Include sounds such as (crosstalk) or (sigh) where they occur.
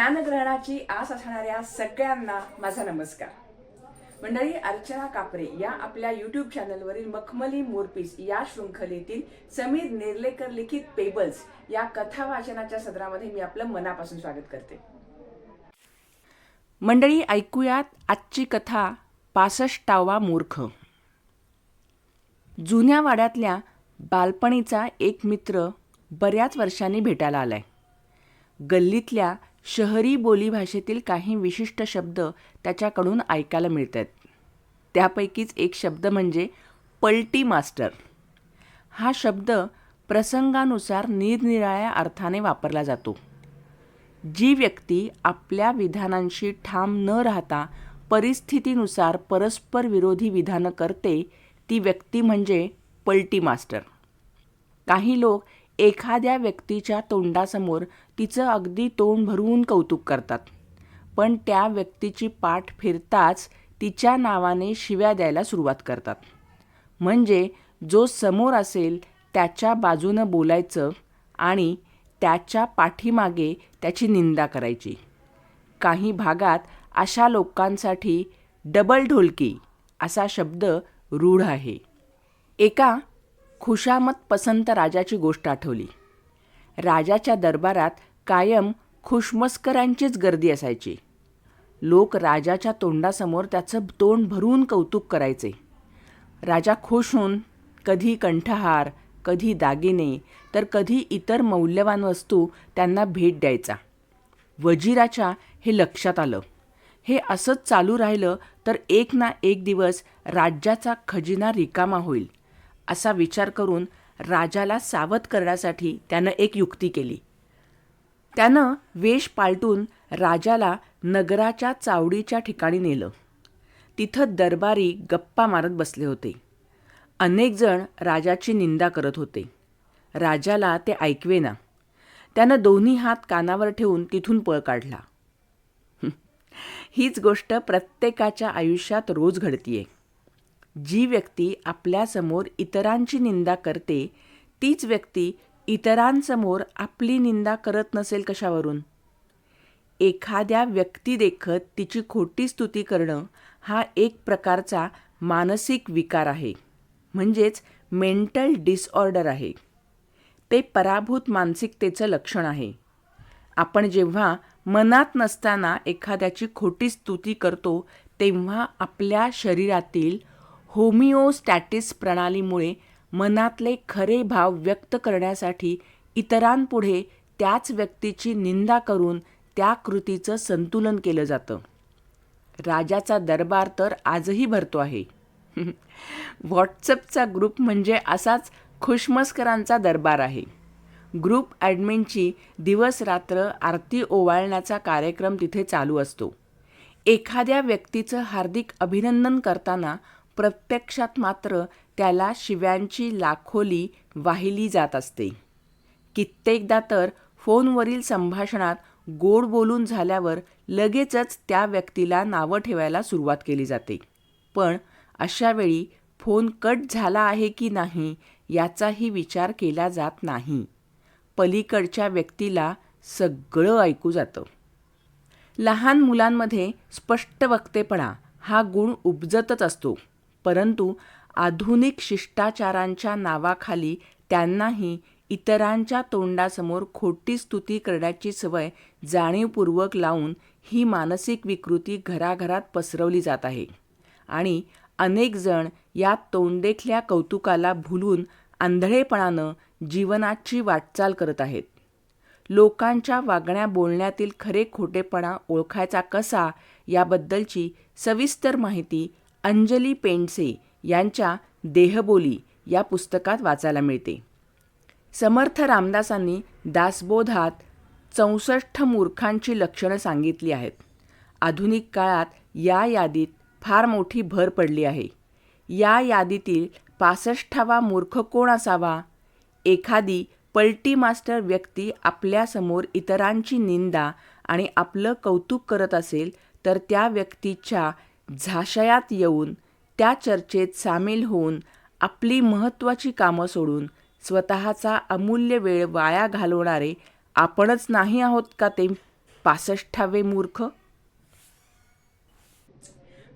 ज्ञानग्रहणाची आस असणाऱ्या सगळ्यांना माझा नमस्कार. मंडळी अर्चना कापरे या आपल्या युट्यूब चॅनलवरील मखमली मोरपीस या शृंखलेतील समीर नेर्लेकर लिखित पेबल्स या कथा वाचनाच्या सदरामध्ये मी आपलं मनापासून स्वागत करते. मंडळी ऐकूयात आजची कथा पासष्टावा मूर्ख. जुन्या वाड्यातल्या बालपणीचा एक मित्र बऱ्याच वर्षांनी भेटायला आलाय. गल्लीतल्या शहरी बोलीभाषेतील काही विशिष्ट शब्द त्याच्याकडून ऐकायला मिळतात. त्यापैकीच एक शब्द म्हणजे पलटी मास्टर. हा शब्द प्रसंगानुसार निरनिराळ्या अर्थाने वापरला जातो. जी व्यक्ती आपल्या विधानांशी ठाम न राहता परिस्थितीनुसार परस्पर विरोधी विधानं करते ती व्यक्ती म्हणजे पलटी मास्टर. काही लोक एखाद्या व्यक्तीच्या तोंडासमोर तिचं अगदी तोंड भरून कौतुक करतात. पण त्या व्यक्तीची पाठ फिरताच तिच्या नावाने शिव्या द्यायला सुरुवात करतात. म्हणजे जो समोर असेल त्याच्या बाजूनं बोलायचं आणि त्याच्या पाठीमागे त्याची निंदा करायची. काही भागात अशा लोकांसाठी डबल ढोलकी असा शब्द रूढ आहे. एका खुशामत पसंत राजाची गोष्ट आठवली. राजाच्या दरबारात कायम खुशमस्करांचीच गर्दी असायची. लोक राजाच्या तोंडासमोर त्याचं तोंड भरून कौतुक करायचे. राजा खुश होऊन कधी कंठहार कधी दागिने तर कधी इतर मौल्यवान वस्तू त्यांना भेट द्यायचा. वजिराच्या हे लक्षात आलं. हे असंच चालू राहिलं तर एक ना एक दिवस राज्याचा खजिना रिकामा होईल. असा विचार करून राजाला सावध करण्यासाठी त्यानं एक युक्ती केली. त्यानं वेश पालटून राजाला नगराच्या चावडीच्या ठिकाणी नेलं. तिथं दरबारी गप्पा मारत बसले होते. अनेक जण राजाची निंदा करत होते. राजाला ते ऐकवेना. त्यानं दोन्ही हात कानावर ठेवून तिथून पळ काढला. (laughs) हीच गोष्ट प्रत्येकाच्या आयुष्यात रोज घडतीये. जी व्यक्ती आपल्यासमोर इतरांची निंदा करते तीच व्यक्ती इतरांसमोर आपली निंदा करत नसेल कशावरून? एखाद्या व्यक्ती देखत तिची खोटी स्तुती करणं हा एक प्रकारचा मानसिक विकार आहे. म्हणजेच मेंटल डिसऑर्डर आहे. ते पराभूत मानसिकतेचं लक्षण आहे. आपण जेव्हा मनात नसताना एखाद्याची खोटी स्तुती करतो तेव्हा आपल्या शरीरातील होमिओस्टॅटिस प्रणालीमुळे मनातले खरे भाव व्यक्त करण्यासाठी इतरांपुढे त्याच व्यक्तीची निंदा करून त्या कृतीचं संतुलन केलं जातं. राजाचा दरबार तर आजही भरतो आहे. (laughs) व्हॉट्सअपचा ग्रुप म्हणजे असाच खुशमस्करांचा दरबार आहे. ग्रुप ॲडमिनची दिवस रात्र आरती ओवाळण्याचा कार्यक्रम तिथे चालू असतो. एखाद्या व्यक्तीचं हार्दिक अभिनंदन करताना प्रत्यक्षात मात्र त्याला शिव्यांची लाखोली वाहिली जात असते. कित्येकदा तर फोनवरील संभाषणात गोड बोलून झाल्यावर लगेचच त्या व्यक्तीला नावं ठेवायला सुरुवात केली जाते. पण अशावेळी फोन कट झाला आहे की नाही याचाही विचार केला जात नाही. पलीकडच्या व्यक्तीला सगळं ऐकू जातं. लहान मुलांमध्ये स्पष्ट वक्तेपणा हा गुण उपजतच असतो. परंतु आधुनिक शिष्टाचारांच्या नावाखाली त्यांनाही इतरांच्या तोंडासमोर खोटी स्तुती करण्याची सवय जाणीवपूर्वक लावून ही मानसिक विकृती घराघरात पसरवली जात आहे. आणि अनेक जण या तोंडेखल्या कौतुकाला भुलून आंधळेपणानं जीवनाची वाटचाल करत आहेत. लोकांच्या वागण्या बोलण्यातील खरे खोटेपणा ओळखायचा कसा याबद्दलची सविस्तर माहिती अंजली पेंडसे यांच्या देहबोली या पुस्तकात वाचायला मिळते. समर्थ रामदासांनी दासबोधात चौसष्ट मूर्खांची लक्षणं सांगितली आहेत. आधुनिक काळात या यादीत फार मोठी भर पडली आहे. या यादीतील पासष्टावा मूर्ख कोण असावा? एखादी पलटी मास्टर व्यक्ती आपल्यासमोर इतरांची निंदा आणि आपलं कौतुक करत असेल तर त्या व्यक्तीच्या झाशयात येऊन त्या चर्चेत सामील होऊन आपली महत्त्वाची कामं सोडून स्वतःचा अमूल्य वेळ वाया घालवणारे आपणच नाही आहोत का ते पासष्टावे मूर्ख?